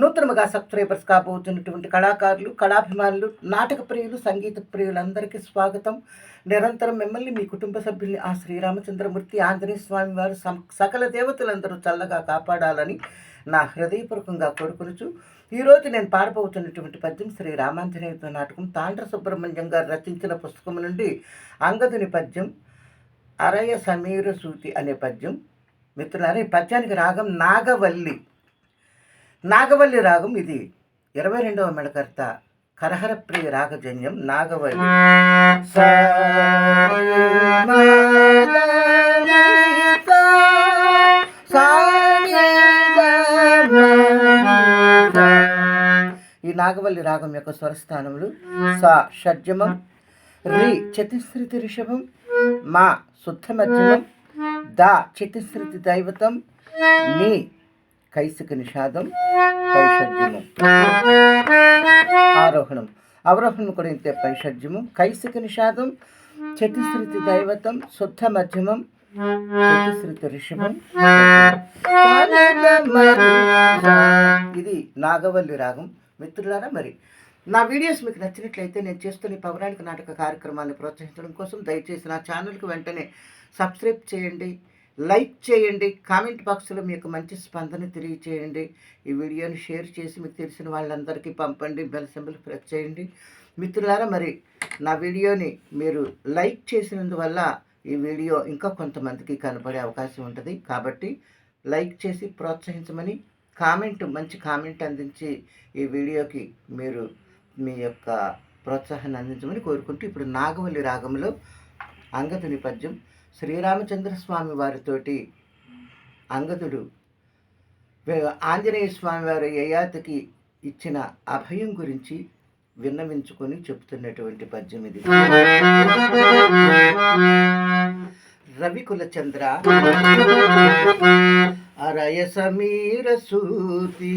నూతనముగా subscribers కాబోతున్నటువంటి కళాకారులు కళాభిమానులు నాటక ప్రియులు సంగీత ప్రియులందరికీ స్వాగతం. నిరంతరం మిమ్మల్ని మీ కుటుంబ సభ్యుల్ని ఆ శ్రీరామచంద్రమూర్తి ఆంజనేయ స్వామి వారు సకల దేవతలందరూ చల్లగా కాపాడాలని నా హృదయపూర్వకంగా కోరుకొనుచు ఈరోజు నేను పాడబోతున్నటువంటి పద్యం శ్రీ రామాంజనేయ నాటకం తాండ్ర సుబ్రహ్మణ్యం గారు రచించిన పుస్తకం నుండి అంగదుని పద్యం అరయ సమీర సూతి అనే పద్యం. మిత్రులారా ఈ పద్యానికి రాగం నాగవల్లి. నాగవల్లి రాగం ఇది. ఇరవై రెండవ మెడకర్త కరహర ప్రియ రాగజన్యం నాగవల్లి. ఈ నాగవల్లి రాగం యొక్క స్వరస్థానములు సా షడ్జమం రి చతుశ్రుతి రిషభం మా శుద్ధ మధ్యమం దా చతుశ్రుతి దైవతం నీ కైసిక నిషాదం పైషడ్యము. ఆరోహణం. అవరోహణం కూడా ఇంతే పైషడ్యము. కైసిక నిషాదం చతుశ్రుతి దైవతం శుద్ధ మధ్యమం చతుశ్రుతి ఋషభం. ఇది నాగవల్లి రాగం. మిత్రులారా మరి నా వీడియోస్ మీకు నచ్చినట్లయితే నేను చేస్తున్న పౌరాణిక నాటక కార్యక్రమాన్ని ప్రోత్సహించడం కోసం దయచేసి నా ఛానల్కి వెంటనే సబ్స్క్రైబ్ చేయండి. లైక్ చేయండి కామెంట్ బాక్స్లో మీకు మంచి స్పందన తెలియచేయండి. ఈ వీడియోని షేర్ చేసి మీకు తెలిసిన వాళ్ళందరికీ పంపండి బెల్ సింబల్ ప్రెస్ చేయండి. మిత్రులారా మరి నా వీడియోని మీరు లైక్ చేసినందువల్ల ఈ వీడియో ఇంకా కొంతమందికి కనపడే అవకాశం ఉంటుంది. కాబట్టి లైక్ చేసి ప్రోత్సహించమని కామెంట్ మంచి కామెంట్ అందించి ఈ వీడియోకి మీరు మీ యొక్క ప్రోత్సాహాన్ని అందించమని కోరుకుంటూ ఇప్పుడు నాగవల్లి రాగంలో అంగదుని పద్యం శ్రీరామచంద్ర స్వామి వారితోటి అంగదుడు ఆంజనేయ స్వామి వారి యయాతికి ఇచ్చిన అభయం గురించి విన్నవించుకొని చెప్తున్నటువంటి పద్యం ఇది. రవికుల చంద్ర అరయ సమీర సూతి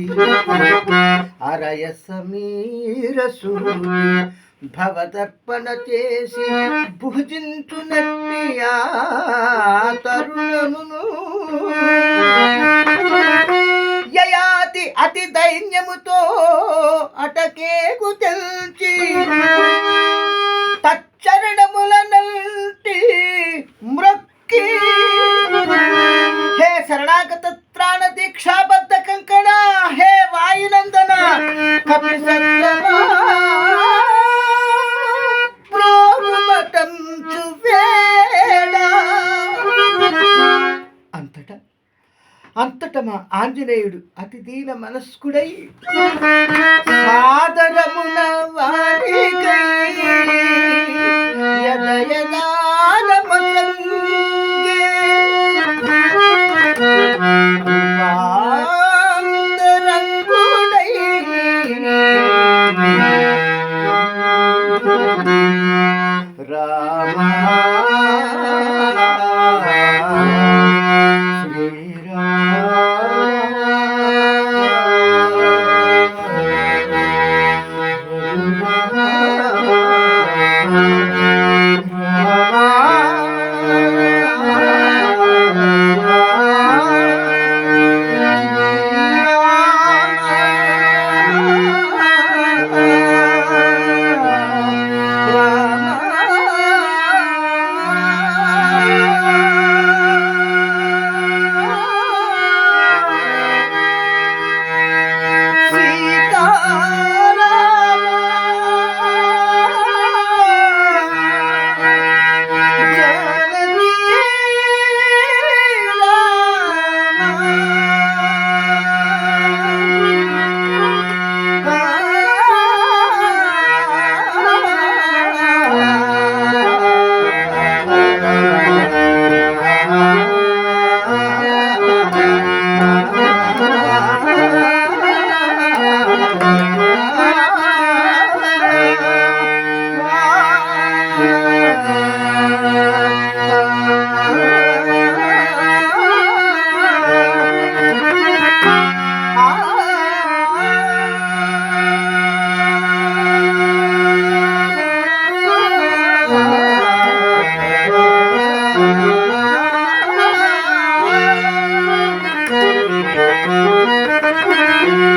అరయ సమీర సూతి భవతర్పణ చేసి భుజించునట్టి ఆ తరుణమును అంతట మా ఆంజనేయుడు అతి దీన మనస్కుడై సాదరమున Rama Thank you.